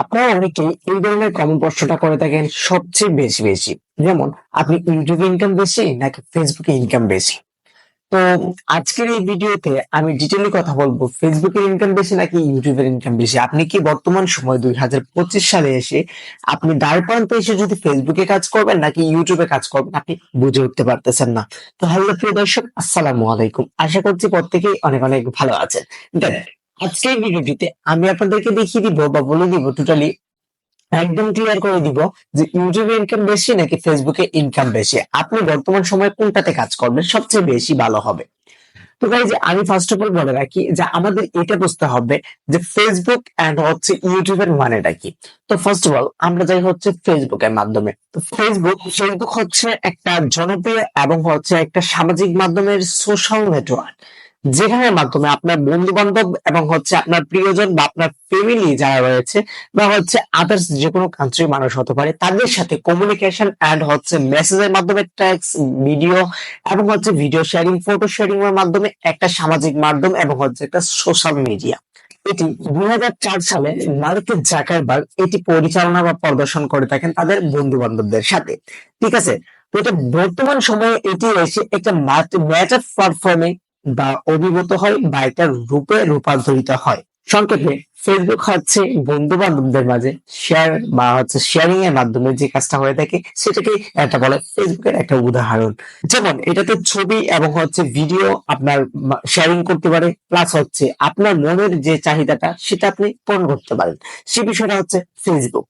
আপনারা অনেকেই এই ধরনের কমন প্রশ্নটা করে থাকেন সবচেয়ে বেশি বেশি। যেমন, আপনি ইউটিউবে ইনকাম বেশি নাকি ফেসবুকে ইনকাম বেশি? তো আজকের এই ভিডিওতে আমি ডিটেইলি কথা বলব ফেসবুকের ইনকাম বেশি নাকি ইউটিউবের ইনকাম বেশি? আপনি কি বর্তমান সময় দুই হাজার পঁচিশ সালে এসে আপনি দাঁড় প্রান্তে এসে যদি ফেসবুকে কাজ করবেন নাকি ইউটিউবে কাজ করবেন, আপনি বুঝে উঠতে পারতেছেন না। তো হ্যালো, প্রিয় দর্শক, আসসালামু আলাইকুম। আশা করছি প্রত্যেকেই অনেক অনেক ভালো আছেন। আজকের ভিডিওটিতে আমি আপনাদেরকে দেখিয়ে দিব বা বলে দিব টোটালি একদম ক্লিয়ার করে দিব যে ইউটিউবে ইনকাম বেশি নাকি ফেসবুকে ইনকাম বেশি? আপনি বর্তমান সময়ে কোনটাতে কাজ করবেন? সবচেয়ে বেশি ভালো হবে। তো গাইজ আমি ফার্স্ট অফ অল বলে রাখি যে আমাদের এটা বুঝতে হবে যে ফেসবুক এন্ড হচ্ছে ইউটিউবের মানেটা কি? তো ফার্স্ট অফ অল আমরা যাই হচ্ছে ফেসবুকের মাধ্যমে। তো ফেসবুক ফেসবুক হচ্ছে একটা জনপ্রিয় এবং হচ্ছে একটা সামাজিক মাধ্যমের সোশ্যাল নেটওয়ার্ক যেখানের মাধ্যমে আপনার বন্ধু বান্ধব এবং হচ্ছে আপনার প্রিয়জন বা আপনার ফ্যামিলি যারা রয়েছে বা হচ্ছে আদার্স যে কোনো কান্ট্রির মানুষ হতে পারে, তাদের সাথে কমিউনিকেশন এন্ড হচ্ছে মেসেজের মাধ্যমে টেক্সট ভিডিও এবং হচ্ছে ভিডিও শেয়ারিং ফটো শেয়ারিং এর মাধ্যমে একটা সামাজিক মাধ্যম এবং হচ্ছে একটা সোশ্যাল মিডিয়া এটি দুই হাজার চার সালে মার্কেট জাকারবার্গ এটি পরিচালনা বা প্রদর্শন করে থাকেন তাদের বন্ধু বান্ধবদের সাথে। ঠিক আছে? তো এটা বর্তমান সময়ে এটি এসে একটা ম্যাটার প্ল্যাটফর্মে বা অভিভূত হয় বা এটার রূপে রূপান্তরিত হয়। সংক্ষেপে ফেসবুক হচ্ছে বন্ধু বান্ধবদের মাঝে শেয়ার বা হচ্ছে শেয়ারিং এর মাধ্যমে যে কাজটা হয়ে থাকে, সেটাকে একটা বলে ফেসবুকের একটা উদাহরণ। যেমন, এটাতে ছবি এবং হচ্ছে ভিডিও আপনার শেয়ারিং করতে পারে প্লাস হচ্ছে আপনার মনের যে চাহিদাটা, সেটা আপনি পূরণ করতে পারেন। সে বিষয়টা হচ্ছে ফেসবুক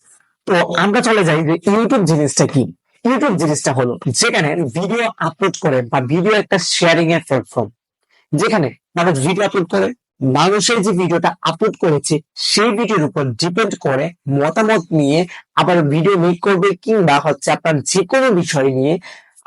তো আমরা চলে যাই যে ইউটিউব জিনিসটা কি? ইউটিউব জিনিসটা হলো, যেখানে ভিডিও আপলোড করে বা ভিডিও একটা শেয়ারিং এর প্ল্যাটফর্ম যেখানে মানুষ ভিডিও আপলোড করে, মানুষের যে ভিডিওটা আপলোড করেছে, সেই ভিডিওর উপর ডিপেন্ড করে মতামত নিয়ে আবার ভিডিও মেক করবে কিংবা হচ্ছে আপনার যে কোনো বিষয় নিয়ে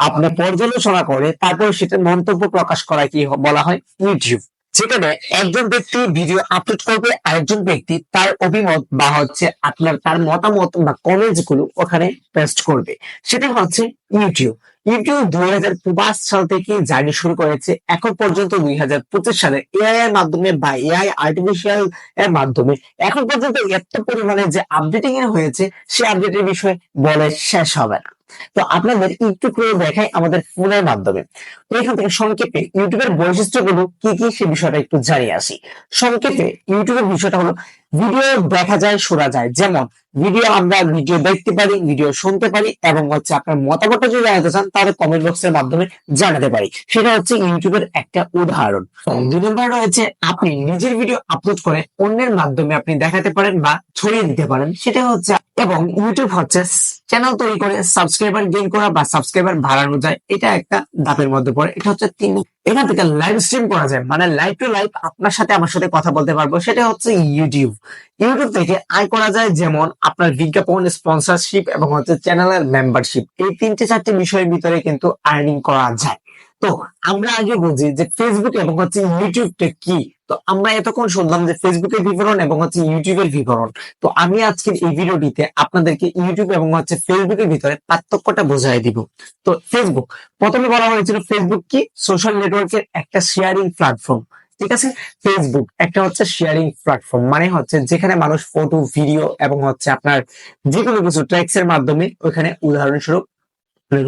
আপনার পর্যালোচনা করে, তারপর সেটা মন্তব্য প্রকাশ করা কি বলা হয় ইউটিউব যেখানে একজন ব্যক্তি ভিডিও আপলোড করবে, আরেকজন ব্যক্তি তার অভিমত বা হচ্ছে আপনার তার মতামত বা কমেন্টসগুলো ওখানে পেস্ট করবে। সেটা হচ্ছে ইউটিউব ইউটিউব দুই হাজার পাঁচ সাল থেকে জার্নি শুরু করেছে। এখন পর্যন্ত দুই হাজার পঁচিশ সালে এআই এর মাধ্যমে বা এআই আর্টিফিশিয়াল এর মাধ্যমে এখন পর্যন্ত এত পরিমাণে যে আপডেটিং হয়েছে, সে আপডেটের বিষয়ে বলে শেষ হবে না। তো আপনাদের একটু করে দেখাই আমাদের ফোনের মাধ্যমে। তো এখান থেকে সংক্ষেপে ইউটিউবের বৈশিষ্ট্যগুলো কি কি সে বিষয়টা একটু জানিয়ে আসি। সংক্ষেপে ইউটিউবের বিষয়টা হলো, ভিডিও দেখা যায়, শোনা যায়। যেমন, ভিডিও আমরা ভিডিও দেখতে পারি, ভিডিও শুনতে পারি এবং হচ্ছে আপনার মতামতটা যদি জানাতে চান, তাহলে কমেন্ট বক্সের মাধ্যমে জানাতে পারি। সেটা হচ্ছে ইউটিউবের একটা উদাহরণ। দুই নম্বর রয়েছে, আপনি নিজের ভিডিও আপলোড করে অন্যের মাধ্যমে আপনি দেখাতে পারেন বা ছড়িয়ে দিতে পারেন। সেটা হচ্ছে এবং ইউটিউব হচ্ছে চ্যানেল তৈরি করে সাবস্ক্রাইবার গেইন করা বা সাবস্ক্রাইবার বাড়ানো যায়। এটা একটা ধাপের মধ্যে পড়ে। এটা হচ্ছে তিন এখান থেকে লাইভ স্ট্রিম করা যায়। মানে লাইভ টু লাইভ আপনার সাথে আমার সাথে কথা বলতে পারব। সেটা হচ্ছে ইউটিউব ইউটিউব থেকে আয় করা যায় যেমন আপনার বিজ্ঞাপন স্পন্সরশিপ এবং হচ্ছে চ্যানেলের মেম্বারশিপ এই তিনটে চারটে বিষয়ের ভিতরে কিন্তু আর্নিং করা যায়। তো আমরা আগে বুঝি যে ফেসবুক এবং হচ্ছে ইউটিউবটা কি? তো আমরা এতক্ষণ শুনলাম যে ফেসবুকের বিবরণ এবং হচ্ছে ইউটিউবের বিবরণ। তো আমি আজকের এই ভিডিওটিতে আপনাদেরকে ইউটিউব এবং হচ্ছে ফেসবুকের ভিতরে পার্থক্যটা বোঝাই দিব। তো ফেসবুক প্রথমে বলা হয়েছিল ফেসবুক কি? সোশ্যাল নেটওয়ার্কের একটা শেয়ারিং প্ল্যাটফর্ম ঠিক আছে? ফেসবুক একটা হচ্ছে শেয়ারিং প্ল্যাটফর্ম মানে হচ্ছে যেখানে মানুষ ফটো ভিডিও এবং হচ্ছে আপনার যে কোনো কিছু ট্র্যাক্স এর মাধ্যমে ওইখানে উদাহরণস্বরূপ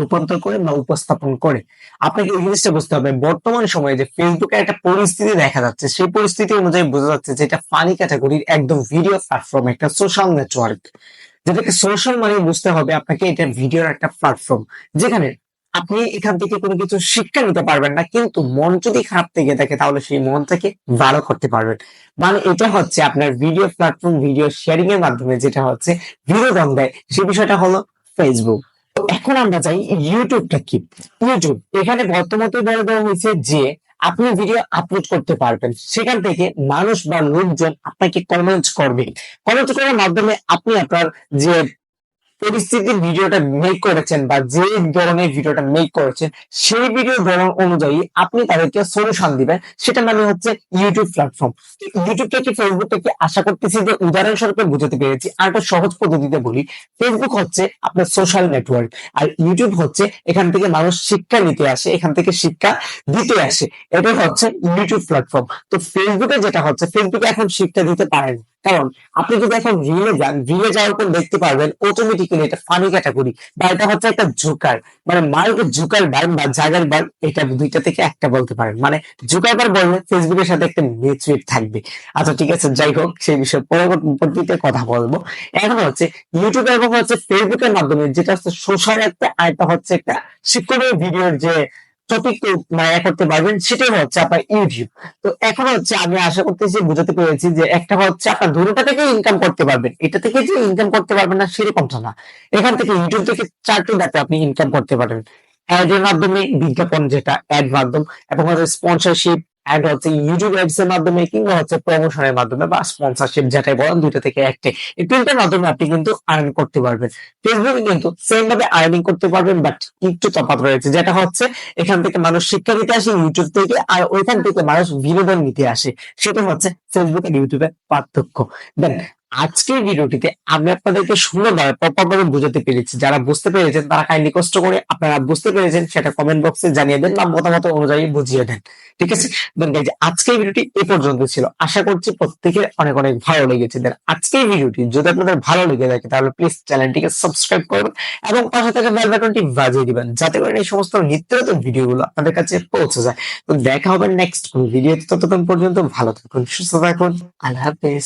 রূপান্তর করে বা উপস্থাপন করে। আপনাকে এই জিনিসটা বুঝতে হবে। বর্তমান সময়ে যে ফেসবুকে একটা পরিস্থিতি দেখা যাচ্ছে, সেই পরিস্থিতি অনুযায়ী বোঝা যাচ্ছে যে এটা ফানি ক্যাটাগরির একদম ভিডিও প্ল্যাটফর্ম একটা সোশ্যাল নেটওয়ার্ক যেটাকে সোশ্যাল মানে বুঝতে হবে আপনাকে এটা ভিডিওর একটা প্ল্যাটফর্ম যেখানে আপনি এখান থেকে কোনো কিছু শিক্ষা নিতে পারবেন না, কিন্তু মন যদি খারাপ থেকে থাকে, তাহলে সেই মনটাকে ভালো করতে পারবেন। মানে এটা হচ্ছে আপনার ভিডিও প্ল্যাটফর্ম ভিডিও শেয়ারিং এর মাধ্যমে যেটা হচ্ছে বিনোদন দেয়। সেই বিষয়টা হলো ফেসবুক এখন আমরা চাই ইউটিউবটা কি? ইউটিউব, এখানে বর্তমানে বলে দেওয়া হয়েছে যে আপনি ভিডিও আপলোড করতে পারবেন। সেখান থেকে মানুষ বা লোকজন আপনাকে কমেন্ট করবে। কমেন্ট করার মাধ্যমে আপনি আপনার যে পরিস্থিতির ভিডিওটা মেক করেছেন বা যে ধরনের ভিডিওটা মেক করেছেন, সেই ভিডিও ধরন অনুযায়ী আপনি তাদেরকে সলিউশন দিবেন। সেটা মানে হচ্ছে ইউটিউব প্ল্যাটফর্ম ইউটিউব থেকে ফেসবুক থেকে আশা করতেছি যে উদাহরণস্বরূপে বুঝতে পেরেছি। আর একটা সহজ পদ্ধতিতে বলি ফেসবুক হচ্ছে আপনার সোশ্যাল নেটওয়ার্ক আর ইউটিউব হচ্ছে এখান থেকে মানুষ শিক্ষা নিতে আসে, এখান থেকে শিক্ষা দিতে আসে। এটা হচ্ছে ইউটিউব প্ল্যাটফর্ম তো ফেসবুকে যেটা হচ্ছে ফেসবুকে এখন শিক্ষা দিতে পারেন। কারণ আপনি যদি এখন রিলে যান রিলে যাওয়ার পর দেখতে পারবেন অটোমেটিক্যালি এটা ফানি ক্যাটাগরি বা এটা হচ্ছে একটা জোকার মানে মার্ক জোকার বার বা জাগার বার এটা দুইটা থেকে একটা বলতে পারেন। মানে জোকার বার বললে ফেসবুকের সাথে একটা নেচুয়েট থাকবে। আচ্ছা ঠিক আছে, যাই হোক, সেই বিষয়ে পরবর্তীতে কথা বলব। এখন হচ্ছে ইউটিউব এবং হচ্ছে ফেসবুকের মাধ্যমে, যেটা হচ্ছে সোশ্যাল একটা একটা হচ্ছে একটা শিক্ষণীয় ভিডিওর যে টপিক মায়া করতে পারবেন, সেটাই হচ্ছে আপনার ইউটিউব তো এখন হচ্ছে আমি আশা করতেছি, বুঝাতে পেরেছি যে একটা হচ্ছে আপনার দুটোটা থেকে ইনকাম করতে পারবেন। এটা থেকে যে ইনকাম করতে পারবেন না, সেরকমটা না। এখান থেকে ইউটিউব থেকে চারটি দাতে আপনি ইনকাম করতে পারবেন। অ্যাড এর মাধ্যমে বিজ্ঞাপন যেটা অ্যাড মাধ্যম, এবং স্পন্সরশিপ অ্যাড হচ্ছে ইউটিউব অ্যাডস এর মাধ্যমে কিংবা হচ্ছে প্রমোশনের মাধ্যমে বা স্পন্সরশিপ যেটাই বলেন, দুইটা থেকে একটি। এই তিনটার মাধ্যমে আপনি কিন্তু আর্ন করতে পারবেন। ফেসবুকে কিন্তু সেম ভাবে আর্নিং করতে পারবেন বাট একটু তফাৎ রয়েছে, যেটা হচ্ছে এখান থেকে মানুষ শিক্ষা নিতে আসে ইউটিউব থেকে, আর ওইখান থেকে মানুষ বিনোদন নিতে আসে। সেটা হচ্ছে ফেসবুক আর ইউটিউবের পার্থক্য। দেন আজকের ভিডিওটিতে আমি আপনাদেরকে সুন্দরভাবে প্রপার ভাবে বুঝাতে পেরেছি। যারা বুঝতে পেরেছেন, তারা কাইন্ডলি কষ্ট করে আপনারা বুঝতে পেরেছেন, সেটা কমেন্ট বক্সে জানিয়ে দেন বা মতামত অনুযায়ী বুঝিয়ে দেন। ঠিক আছে? দেন গাইজ আজকের ভিডিওটি এ পর্যন্ত ছিল। আশা করছি প্রত্যেকের অনেক অনেক ভালো লেগেছে। দেন আজকের ভিডিওটি যদি আপনাদের ভালো লেগে থাকে, তাহলে প্লিজ চ্যানেলটিকে সাবস্ক্রাইব করবেন এবং পাশে থাকা বেল বাটনটি বাজিয়ে দিবেন, যাতে করে এই সমস্ত নিত্য নতুন ভিডিওগুলো আপনাদের কাছে পৌঁছে যায়। তো দেখা হবে নেক্সট ভিডিওতে ততক্ষণ পর্যন্ত ভালো থাকুন, সুস্থ থাকুন। আল্লাহ হাফেজ।